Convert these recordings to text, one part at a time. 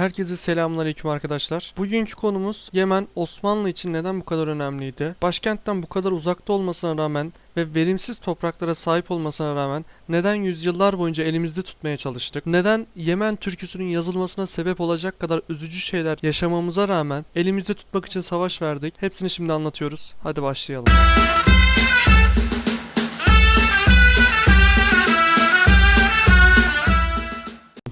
Herkese selamünaleyküm arkadaşlar. Bugünkü konumuz Yemen Osmanlı için neden bu kadar önemliydi? Başkentten bu kadar uzakta olmasına rağmen ve verimsiz topraklara sahip olmasına rağmen neden yüzyıllar boyunca elimizde tutmaya çalıştık? Neden Yemen türküsünün yazılmasına sebep olacak kadar üzücü şeyler yaşamamıza rağmen elimizde tutmak için savaş verdik? Hepsini şimdi anlatıyoruz. Hadi başlayalım.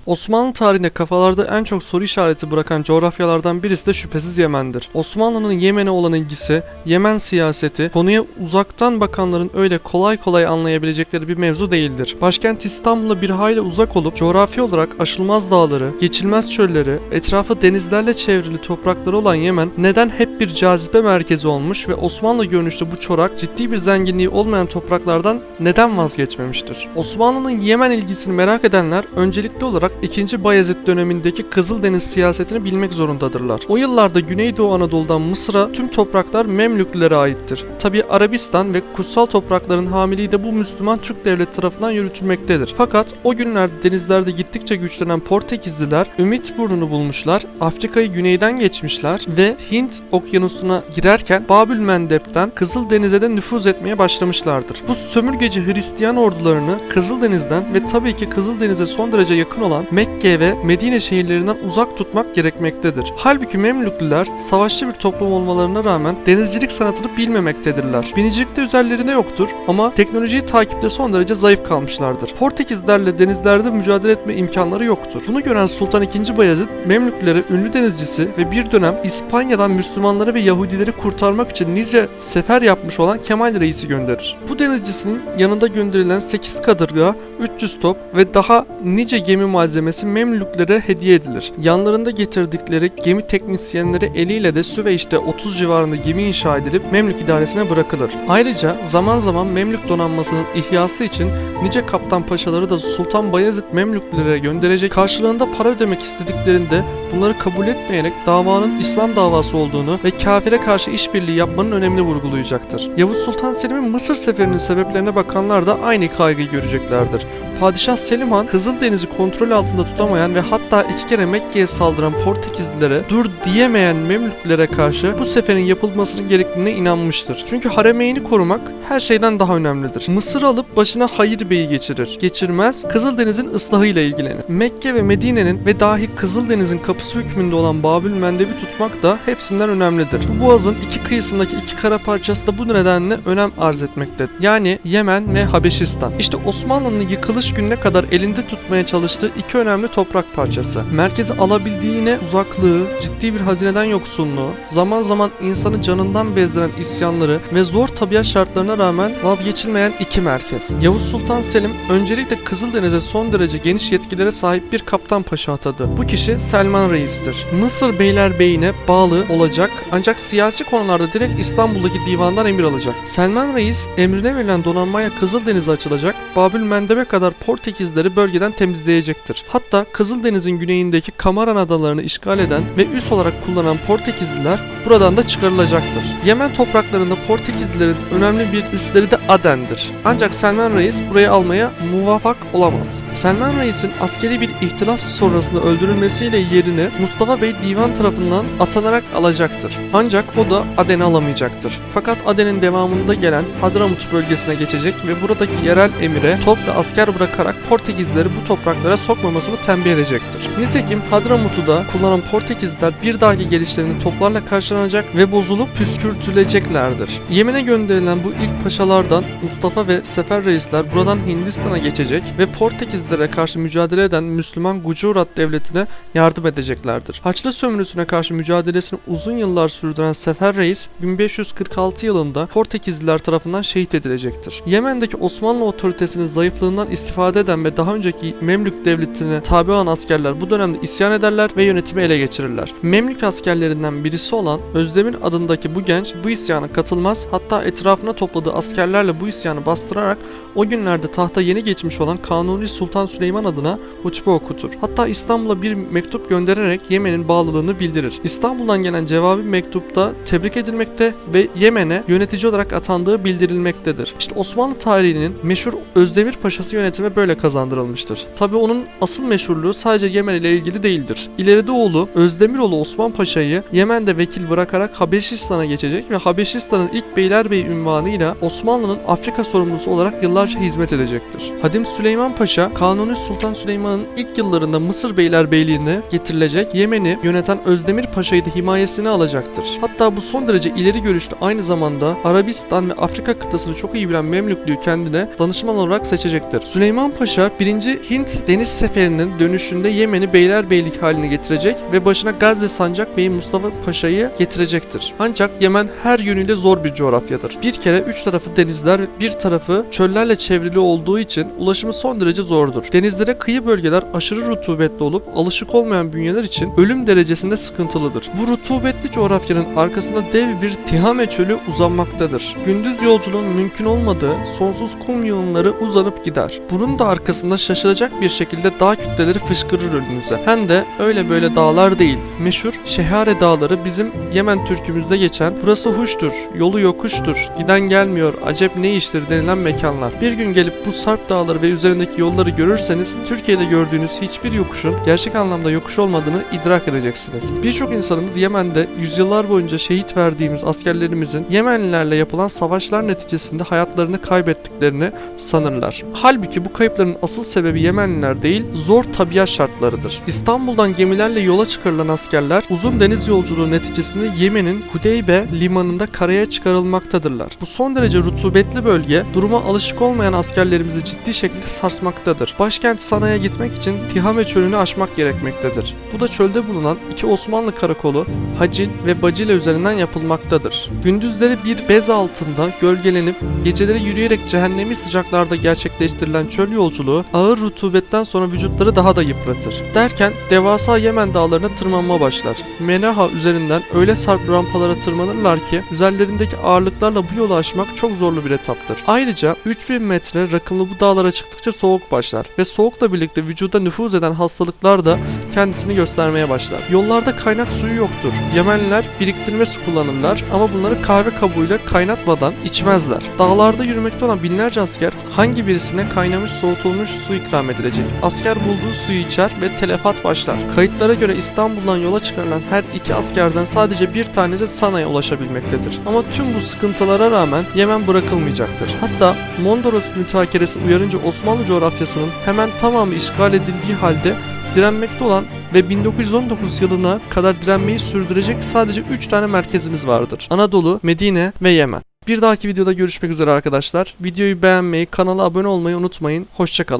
Osmanlı tarihinde kafalarda en çok soru işareti bırakan coğrafyalardan birisi de şüphesiz Yemen'dir. Osmanlı'nın Yemen'e olan ilgisi, Yemen siyaseti, konuya uzaktan bakanların öyle kolay kolay anlayabilecekleri bir mevzu değildir. Başkent İstanbul'a bir hayli uzak olup coğrafi olarak aşılmaz dağları, geçilmez çölleri, etrafı denizlerle çevrili toprakları olan Yemen neden hep bir cazibe merkezi olmuş ve Osmanlı görünüşlü bu çorak ciddi bir zenginliği olmayan topraklardan neden vazgeçmemiştir? Osmanlı'nın Yemen ilgisini merak edenler öncelikli olarak 2. Bayezid dönemindeki Kızıldeniz siyasetini bilmek zorundadırlar. O yıllarda Güneydoğu Anadolu'dan Mısır'a tüm topraklar Memlüklülere aittir. Tabi Arabistan ve kutsal toprakların hamiliği de bu Müslüman Türk devleti tarafından yürütülmektedir. Fakat o günlerde denizlerde gittikçe güçlenen Portekizliler Ümit burnunu bulmuşlar, Afrika'yı güneyden geçmişler ve Hint okyanusuna girerken Babül Mendeb'den Kızıldeniz'e de nüfuz etmeye başlamışlardır. Bu sömürgeci Hristiyan ordularını Kızıldeniz'den ve tabii ki Kızıldeniz'e son derece yakın olan Mekke ve Medine şehirlerinden uzak tutmak gerekmektedir. Halbuki Memlüklüler savaşçı bir toplum olmalarına rağmen denizcilik sanatını bilmemektedirler. Binicilikte üzerlerine yoktur ama teknolojiyi takipte son derece zayıf kalmışlardır. Portekizlerle denizlerde mücadele etme imkanları yoktur. Bunu gören Sultan II. Bayezid Memlüklere ünlü denizcisi ve bir dönem İspanya'dan Müslümanları ve Yahudileri kurtarmak için nice sefer yapmış olan Kemal Reis'i gönderir. Bu denizcisinin yanında gönderilen 8 kadırga, 300 top ve daha nice gemi malzemesi Memlüklere hediye edilir. Yanlarında getirdikleri gemi teknisyenleri eliyle de Süveyş'te 30 civarında gemi inşa edilip Memlük idaresine bırakılır. Ayrıca zaman zaman Memlük donanmasının ihyası için nice kaptan paşaları da Sultan Bayezid Memlüklere gönderecek karşılığında para ödemek istediklerinde bunları kabul etmeyerek davanın İslam davası olduğunu ve kafire karşı işbirliği yapmanın önemini vurgulayacaktır. Yavuz Sultan Selim'in Mısır seferinin sebeplerine bakanlar da aynı kaygıyı göreceklerdir. Padişah Selim Han Kızıldeniz'i kontrol altında tutamayan ve hatta iki kere Mekke'ye saldıran Portekizlilere dur diyemeyen Memlüklere karşı bu seferin yapılmasının gerektiğine inanmıştır. Çünkü haremeyni korumak her şeyden daha önemlidir. Mısır alıp başına Hayır Bey'i geçirir. Geçirmez Kızıldeniz'in ıslahıyla ilgilenir. Mekke ve Medine'nin ve dahi Kızıldeniz'in kapısı hükmünde olan Babül Mendeb'i tutmak da hepsinden önemlidir. Bu boğazın iki kıyısındaki iki kara parçası da bu nedenle önem arz etmektedir. Yani Yemen ve Habeşistan. İşte Osmanlı'nın yıkılış gününe kadar elinde tutmaya çalıştığı iki önemli toprak parçası. Merkezi alabildiğine uzaklığı, ciddi bir hazineden yoksunluğu, zaman zaman insanı canından bezdiren isyanları ve zor tabiat şartlarına rağmen vazgeçilmeyen iki merkez. Yavuz Sultan Selim öncelikle Kızıldeniz'e son derece geniş yetkilere sahip bir kaptan paşa atadı. Bu kişi Selman Reis'tir. Mısır Beylerbeyi'ne bağlı olacak ancak siyasi konularda direkt İstanbul'daki divandan emir alacak. Selman Reis emrine verilen donanmaya Kızıldeniz'e açılacak, Babül Mendeb'e kadar Portekizleri bölgeden temizleyecektir. Hatta Kızıldeniz'in güneyindeki Kamaran adalarını işgal eden ve üs olarak kullanan Portekizliler buradan da çıkarılacaktır. Yemen topraklarında Portekizlilerin önemli bir üsleri de Aden'dir. Ancak Selman Reis burayı almaya muvaffak olamaz. Selman Reis'in askeri bir ihtilaf sonrasında öldürülmesiyle yerini Mustafa Bey divan tarafından atanarak alacaktır. Ancak o da Aden'i alamayacaktır. Fakat Aden'in devamında gelen Hadramut bölgesine geçecek ve buradaki yerel emire top ve asker bırakarak Portekizlileri bu topraklara sokmamasını tembih edecektir. Nitekim Hadramut'u da kullanan Portekizliler bir dahaki gelişlerinde toplarla karşılanacak ve bozulup püskürtüleceklerdir. Yemen'e gönderilen bu ilk paşalardan Mustafa ve Sefer reisler buradan Hindistan'a geçecek ve Portekizlilere karşı mücadele eden Müslüman Gucurat devletine yardım edeceklerdir. Haçlı sömürüsüne karşı mücadelesini uzun yıllar sürdüren Sefer Reis 1546 yılında Portekizliler tarafından şehit edilecektir. Yemen'deki Osmanlı otoritesinin zayıflığından istifade eden ve daha önceki Memlük devletine tabi olan askerler bu dönemde isyan ederler ve yönetimi ele geçirirler. Memlük askerlerinden birisi olan Özdemir adındaki bu genç bu isyana katılmaz hatta etrafına topladığı askerlerle bu isyanı bastırarak o günlerde tahta yeni geçmiş olan Kanuni Sultan Süleyman adına hutbe okutur. Hatta İstanbul'a bir mektup göndererek Yemen'in bağlılığını bildirir. İstanbul'dan gelen cevabi mektupta tebrik edilmekte ve Yemen'e yönetici olarak atandığı bildirilmektedir. İşte Osmanlı tarihinin meşhur Özdemir Paşası yönetimi böyle kazandırılmıştır. Tabi onun asıl meşhurluğu sadece Yemen ile ilgili değildir. İleride oğlu Özdemiroğlu Osman Paşa'yı Yemen'de vekil bırakarak Habeşistan'a geçecek ve Habeşistan'ın ilk beylerbeyi ünvanıyla Osmanlı'nın Afrika sorumlusu olarak yıllarca hizmet edecektir. Hadim Süleyman Paşa, Kanuni Sultan Süleyman'ın ilk yıllarında Mısır beylerbeyliğine getirilecek Yemen'i yöneten Özdemir Paşa'yı da himayesine alacaktır. Hatta bu son derece ileri görüşlü aynı zamanda Arabistan ve Afrika kıtasını çok iyi bilen Memlüklüğü kendine danışman olarak seçecektir. Süleyman Paşa 1. Hint deniz seferinin dönüşünde Yemen'i beylerbeylik haline getirecek ve başına Gazze Sancak Bey'i Mustafa Paşa'yı getirecektir. Ancak Yemen her yönüyle zor bir coğrafyadır. Bir kere üç tarafı denizler, bir tarafı çöllerle çevrili olduğu için ulaşımı son derece zordur. Denizlere kıyı bölgeler aşırı rutubetli olup alışık olmayan bünyeler için ölüm derecesinde sıkıntılıdır. Bu rutubetli coğrafyanın arkasında dev bir Tihame çölü uzanmaktadır. Gündüz yolculuğun mümkün olmadığı sonsuz kum yığınları uzanıp gider. Bunun da arkasında şaşılacak bir şekilde dağ kütleleri fışkırır önünüze. Hem de öyle böyle dağlar değil. Meşhur Şehare Dağları bizim Yemen türkümüzde geçen burası huştur, yolu yokuştur, giden gelmiyor, acep ne iştir denilen mekanlar. Bir gün gelip bu Sarp Dağları ve üzerindeki yolları görürseniz Türkiye'de gördüğünüz hiçbir yokuşun gerçek anlamda yokuş olmadığını idrak edeceksiniz. Birçok insanımız Yemen'de yüzyıllar boyunca şehit verdiğimiz askerlerimizin Yemenlilerle yapılan savaşlar neticesinde hayatlarını kaybettiklerini sanırlar. Halbuki bu kayıpların asıl sebebi Yemenliler değil, zor tabiat şartlarıdır. İstanbul'dan gemilerle yola çıkarılan askerler uzun deniz yolculuğu neticesinde Yemen'in Hudeybe limanında karaya çıkarılmaktadırlar. Bu son derece rutubetli bölge duruma alışık olmayan askerlerimizi ciddi şekilde sarsmaktadır. Başkent Sana'ya gitmek için Tihame çölünü aşmak gerekmektedir. Bu da çölde bulunan iki Osmanlı karakolu Hacil ve Bacile üzerinden yapılmaktadır. Gündüzleri bir bez altında gölgelenip geceleri yürüyerek cehennemi sıcaklarda gerçekleştirilen çöl yolculuğu ağır rutubetten sonra vücutları daha da yıpratır. Derken devasa Yemen dağlarına tırmanma başlar. Menaha üzerinden öyle sarp rampalara tırmanırlar ki üzerlerindeki ağırlıklarla bu yolu aşmak çok zorlu bir etaptır. Ayrıca 3000 metre rakımlı bu dağlara çıktıkça soğuk başlar ve soğukla birlikte vücuda nüfuz eden hastalıklar da kendisini göstermeye başlar. Yollarda kaynak suyu yoktur. Yemenliler biriktirme su kullanırlar ama bunları kahve kabuğuyla kaynatmadan içmezler. Dağlarda yürümekte olan binlerce asker hangi birisine kaynamış soğutulmuş su ikram edilecek? Asker bulduğu suyu içer ve telefat başlar. Kayıtlara göre İstanbul'dan yola çıkarılan her iki askerden sadece bir tanesi Sana'ya ulaşabilmektedir. Ama tüm bu sıkıntılara rağmen Yemen bırakılmayacaktır. Hatta Mondros mütakeresi uyarınca Osmanlı coğrafyasının hemen tamamı işgal edildiği halde direnmekte olan ve 1919 yılına kadar direnmeyi sürdürecek sadece 3 tane merkezimiz vardır. Anadolu, Medine ve Yemen. Bir dahaki videoda görüşmek üzere arkadaşlar. Videoyu beğenmeyi, kanala abone olmayı unutmayın. Hoşçakalın.